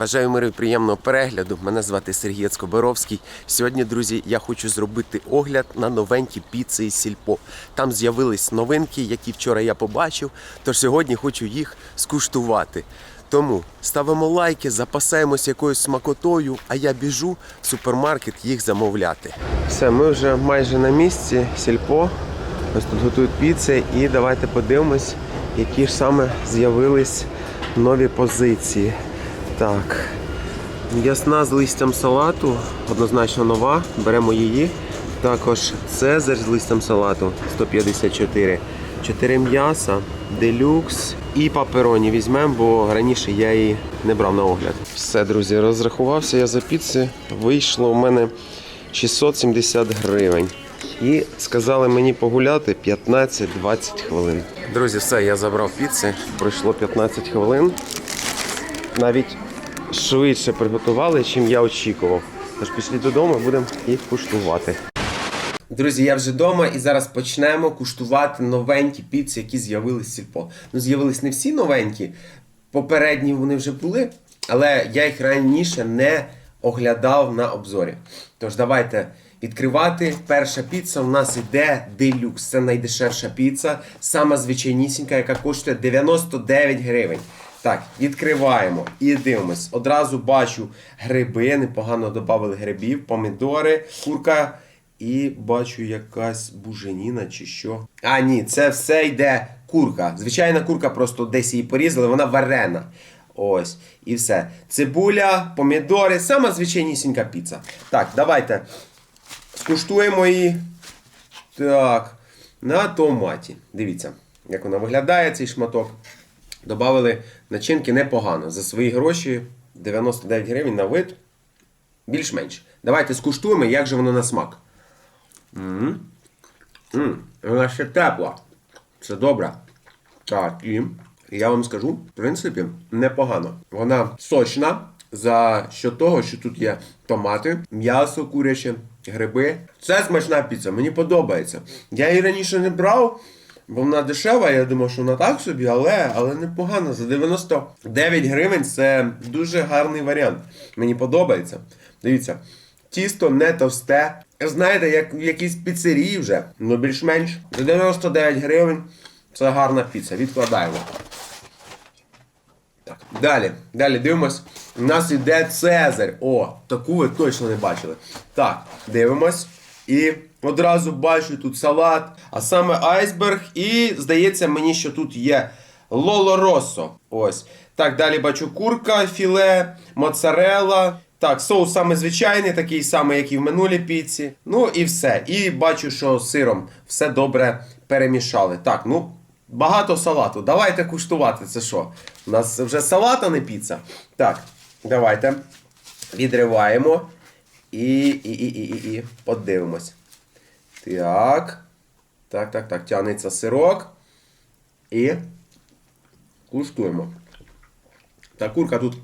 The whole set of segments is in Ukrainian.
Бажаю миру і приємного перегляду. Мене звати Сергій Скоборовський. Сьогодні, друзі, я хочу зробити огляд на новенькі піци із сільпо. Там з'явились новинки, які вчора я побачив. Тож сьогодні хочу їх скуштувати. Тому ставимо лайки, запасаємось якоюсь смакотою, а я біжу в супермаркет їх замовляти. Все, ми вже майже на місці. Сільпо. Ось тут готують піци, і давайте подивимось, які ж саме з'явились нові позиції. Так. Ясна з листям салату, однозначно нова. Беремо її. Також Цезарь з листям салату 154. 4 м'яса, делюкс і папероні візьмемо, бо раніше я її не брав на огляд. Все, друзі, розрахувався я за піци. Вийшло у мене 670 гривень. І сказали мені погуляти 15-20 хвилин. Друзі, все, я забрав піци. Пройшло 15 хвилин. Навіть швидше приготували, чим я очікував. Тож пішли додому, будемо їх куштувати. Друзі, я вже вдома і зараз почнемо куштувати новенькі піци, які з'явились в сільпо. Ну, з'явились не всі новенькі. Попередні вони вже були, але я їх раніше не оглядав на обзорі. Тож давайте відкривати. Перша піца у нас іде делюкс. Це найдешевша піца, сама звичайнісінька, яка коштує 99 гривень. Так, відкриваємо і дивимось. Одразу бачу гриби, непогано додали грибів, помідори, курка. І бачу якась буженіна чи що. А, ні, це все йде курка. Звичайна курка, просто десь її порізали, вона варена. Ось. І все. Цибуля, помідори, сама звичайнісінька піца. Так, давайте скуштуємо її. Так. На томаті. Дивіться, як вона виглядає, цей шматок. Добавили начинки непогано. За свої гроші 99 гривень на вид. Більш-менш. Давайте скуштуємо, як же воно на смак. М, Вона ще тепла. Це добре. Так, і я вам скажу, в принципі, непогано. Вона сочна за що того, що тут є томати, м'ясо куряче, гриби. Це смачна піца, мені подобається. Я її раніше не брав, бо вона дешева, я думав, що вона так собі, але, але непогано. За 99 гривень це дуже гарний варіант. Мені подобається. Дивіться, тісто не товсте. Знаєте, як в якійсь піцерії вже, ну більш-менш. За 99 гривень це гарна піца. Відкладаємо. Так, далі, далі дивимось. У нас іде Цезарь. О, таку ви точно не бачили. Так, дивимось. І одразу бачу тут салат, а саме айсберг. І здається мені, що тут є Лоло Россо. Ось. Так, далі бачу курка, філе, моцарелла. Так, соус саме звичайний, такий самий, як і в минулій піці. Ну і все. І бачу, що з сиром все добре перемішали. Так, ну. Багато салату. Давайте куштувати. Це що? У нас вже салат, а не піца. Так, давайте відриваємо і, і, і, і, і, і подивимось. Так. Так, так, так. Тягнеться сирок. І куштуємо. Та курка тут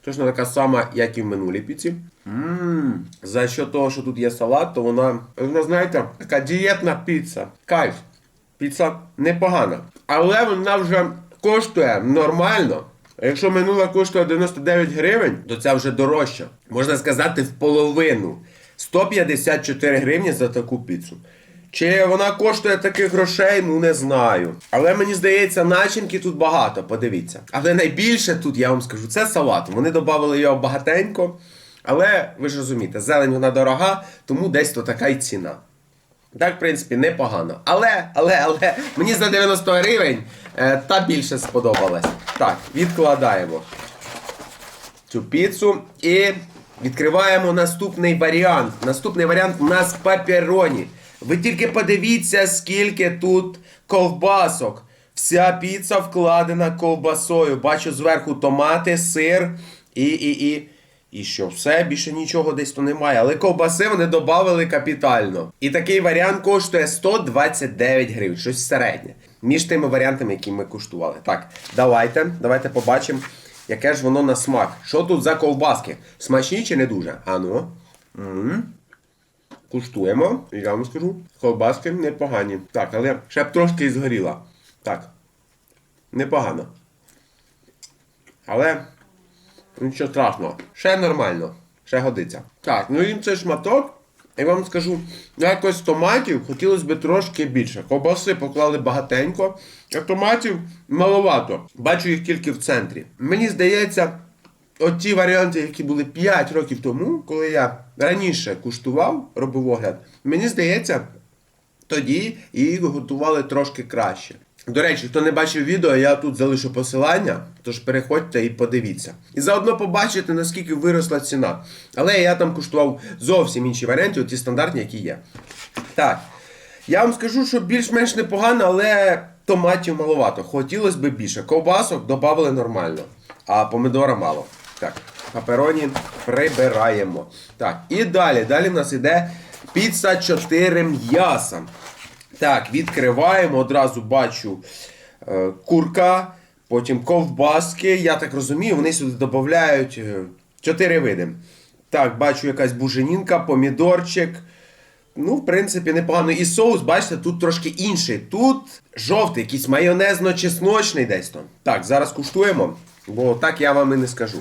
точно така сама, як і в минулій піці. Ммм, за що того, що тут є салат, то вона, вона знаєте, така дієтна піца. Кайф. Піца непогана. Але вона вже коштує нормально. Якщо минула коштує 99 гривень, то це вже дорожче. Можна сказати, в половину. 154 гривні за таку піцу. Чи вона коштує таких грошей, ну не знаю. Але мені здається, начинки тут багато, подивіться. Але найбільше тут, я вам скажу, це салат. Вони додали його багатенько. Але ви ж розумієте, зелень вона дорога, тому десь то така й ціна. Так, в принципі, непогано. Але, але, але, мені за 90 гривень е, та більше сподобалась. Так, відкладаємо цю піцу і відкриваємо наступний варіант. Наступний варіант у нас папероні. Ви тільки подивіться, скільки тут ковбасок. Вся піца вкладена ковбасою. Бачу зверху томати, сир і. і, і. І що, все, більше нічого десь то немає. Але ковбаси вони додали капітально. І такий варіант коштує 129 гривень, щось середнє. Між тими варіантами, які ми куштували. Так, давайте, давайте побачимо, яке ж воно на смак. Що тут за ковбаски? Смачні чи не дуже? А ну. М. Куштуємо. І я вам скажу, ковбаски непогані. Так, але ще б трошки і згоріла. Так. Непогано. Але Нічого страшного. Ще нормально. Ще годиться. Так, ну і цей шматок. Я вам скажу, якось томатів хотілося б трошки більше. Ковбаси поклали багатенько, а томатів маловато. Бачу їх тільки в центрі. Мені здається, от ті варіанти, які були 5 років тому, коли я раніше куштував, робив огляд, мені здається, тоді її готували трошки краще. До речі, хто не бачив відео, я тут залишу посилання, тож переходьте і подивіться. І заодно побачите, наскільки виросла ціна. Але я там куштував зовсім інші варіанти, ті стандартні, які є. Так, я вам скажу, що більш-менш непогано, але томатів маловато. Хотілося б більше. Ковбасок додали нормально, а помидора мало. Так, папероні прибираємо. Так, і далі. Далі в нас іде піца 4 м'яса. Так, відкриваємо, одразу бачу е, курка, потім ковбаски. Я так розумію, вони сюди додають е, види. Так, бачу якась буженінка, помідорчик. Ну, в принципі, непогано. І соус, бачите, тут трошки інший. Тут жовтий, якийсь майонезно-чесночний десь там. Так, зараз куштуємо, бо так я вам і не скажу.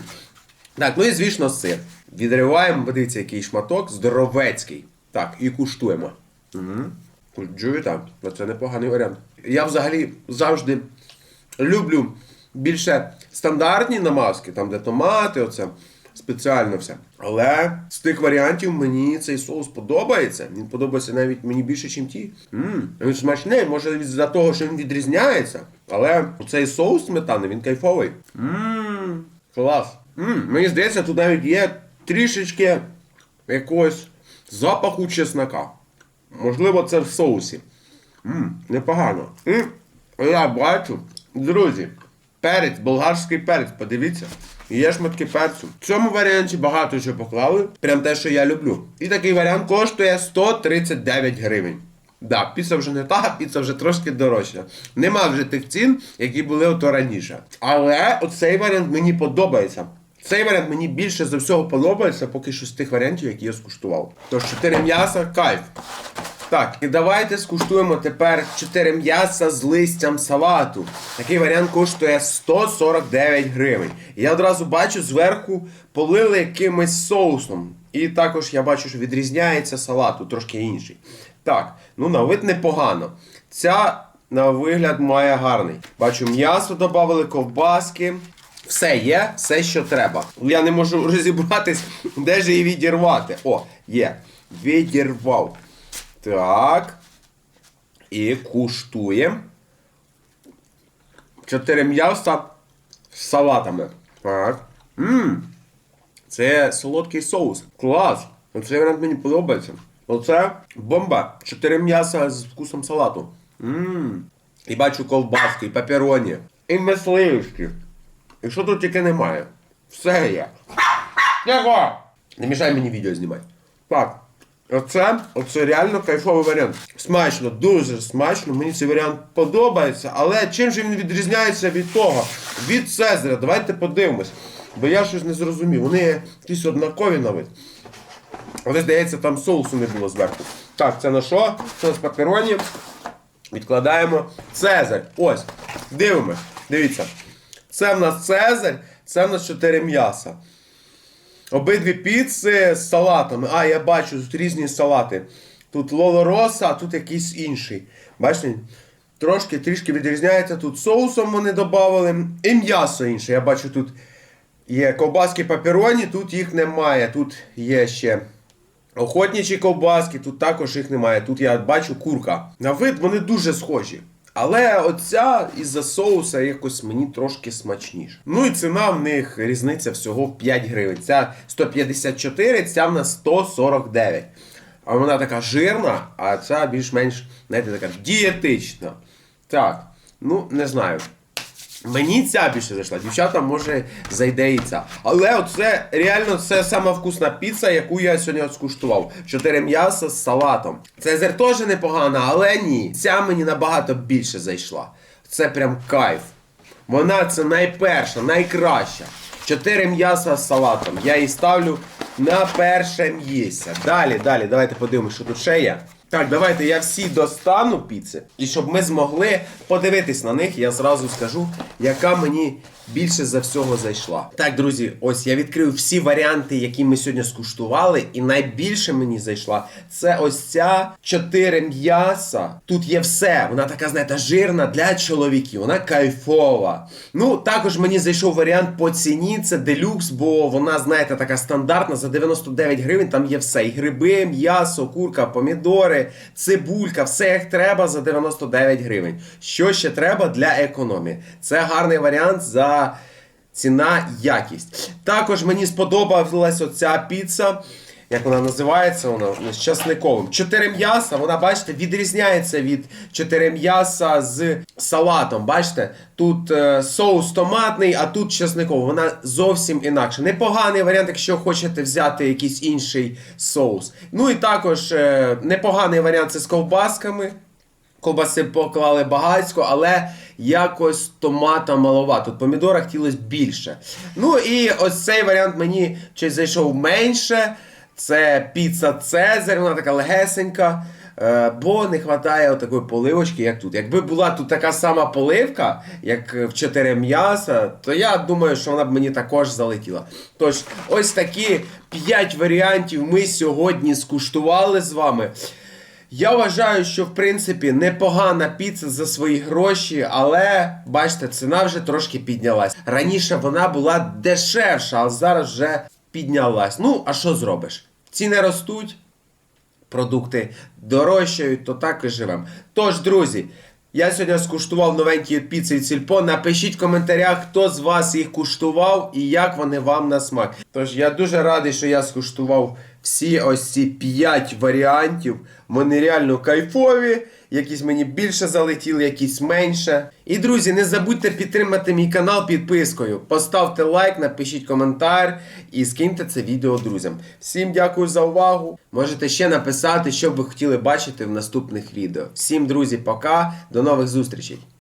Так, ну і звісно, сир. Відриваємо, подивіться, який шматок, здоровецький. Так, і куштуємо. Угу. Чуєте? Це непоганий варіант. Я взагалі завжди люблю більше стандартні намазки, там де томати, оце спеціально все. Але з тих варіантів мені цей соус подобається. Він подобається навіть мені більше, ніж ті. Мм, він смачний, може від-за того, що він відрізняється. Але цей соус сметани, він кайфовий. Мм, клас. Мм, мені здається, тут навіть є трішечки якогось запаху чеснока. Можливо, це в соусі. Мм, непогано. І я бачу, друзі, перець, болгарський перець, подивіться. Є шматки перцю. В цьому варіанті багато що поклали. Прям те, що я люблю. І такий варіант коштує 139 гривень. Да, піца вже не та, піца вже трошки дорожча. Нема вже тих цін, які були ото раніше. Але оцей варіант мені подобається. Цей варіант мені більше за всього подобається, поки що з тих варіантів, які я скуштував. Тож 4 м'яса, кайф. Так, і давайте скуштуємо тепер 4 м'яса з листям салату. Такий варіант коштує 149 гривень. Я одразу бачу, зверху полили якимось соусом. І також я бачу, що відрізняється салат, трошки інший. Так, ну на вид непогано. Ця на вигляд має гарний. Бачу, м'ясо додали, ковбаски. Все є, все, що треба. Я не можу розібратись, де ж її відірвати. О, є. Відірвав. Так. І куштуємо. Чотири м'яса з салатами. Так. Ммм. Це солодкий соус. Клас. Цей варіант мені подобається. Оце бомба. Чотири м'яса з вкусом салату. Ммм. І бачу ковбаски, і папероні. І мисливські. І що тут тільки немає? Все є. Тихо! Не мішай мені відео знімати. Так. Оце, оце реально кайфовий варіант. Смачно, дуже смачно. Мені цей варіант подобається. Але чим же він відрізняється від того? Від Цезаря. Давайте подивимось. Бо я щось не зрозумів. Вони якісь однакові на вид. Але здається, там соусу не було зверху. Так, це на що? Це з папероні. Відкладаємо Цезарь. Ось. Дивимось. Дивіться. Це в нас Цезарь, це в нас 4 м'яса. Обидві піци з салатами. А, я бачу, тут різні салати. Тут лолороса, а тут якийсь інший. Бачите? Трошки трішки відрізняється. Тут соусом вони додали. І м'ясо інше. Я бачу, тут є ковбаски папероні, тут їх немає. Тут є ще охотничі ковбаски, тут також їх немає. Тут я бачу курка. На вид вони дуже схожі. Але оця із-за соуса якось мені трошки смачніше. Ну і ціна в них різниця всього в 5 гривень. Ця 154, ця в нас 149. А вона така жирна, а ця більш-менш, знаєте, така дієтична. Так, ну не знаю. Мені ця більше зайшла. Дівчата, може, зайде і ця. Але оце реально це сама вкусна піца, яку я сьогодні скуштував. Чотири м'яса з салатом. Цезар теж непогана, але ні. Ця мені набагато більше зайшла. Це прям кайф. Вона це найперша, найкраща. Чотири м'яса з салатом. Я її ставлю на перше місце. Далі, далі, давайте подивимося, що тут ще є. Так, давайте я всі достану піци. І щоб ми змогли подивитись на них, я зразу скажу, яка мені більше за всього зайшла. Так, друзі, ось я відкрив всі варіанти, які ми сьогодні скуштували, і найбільше мені зайшла це ось ця чотири м'яса. Тут є все. Вона така, знаєте, жирна для чоловіків. Вона кайфова. Ну, також мені зайшов варіант по ціні. Це делюкс, бо вона, знаєте, така стандартна. За 99 гривень там є все. І гриби, м'ясо, курка, помідори, цибулька, все як треба за 99 гривень. Що ще треба для економії? Це гарний варіант за ціна якість. Також мені сподобалась оця піца. Як вона називається? Вона з часниковим. Чотири м'яса, вона, бачите, відрізняється від чотири м'яса з салатом. Бачите, тут е, соус томатний, а тут часниковий. Вона зовсім інакша. Непоганий варіант, якщо хочете взяти якийсь інший соус. Ну і також е, непоганий варіант це з ковбасками. Ковбаси поклали багатсько, але якось томата маловато. Тут помідора хотілося більше. Ну і ось цей варіант мені щось зайшов менше. Це піца Цезарь, вона така легесенька. е, Бо не вистачає такої поливочки, як тут. Якби була тут така сама поливка, як в 4 м'яса, то я думаю, що вона б мені також залетіла. Тож, ось такі 5 варіантів ми сьогодні скуштували з вами. Я вважаю, що в принципі непогана піца за свої гроші, але бачите, ціна вже трошки піднялась. Раніше вона була дешевша, а зараз вже піднялась. Ну, а що зробиш? Ціни ростуть, продукти дорожчають, то так і живемо. Тож, друзі, я сьогодні скуштував новенькі піци від Сільпо. Напишіть в коментарях, хто з вас їх куштував і як вони вам на смак. Тож я дуже радий, що я скуштував всі ось ці 5 варіантів. Вони реально кайфові. Якісь мені більше залетіли, якісь менше. І друзі, не забудьте підтримати мій канал підпискою. Поставте лайк, напишіть коментар і скиньте це відео друзям. Всім дякую за увагу. Можете ще написати, що б ви хотіли бачити в наступних відео. Всім, друзі, пока, до нових зустрічей!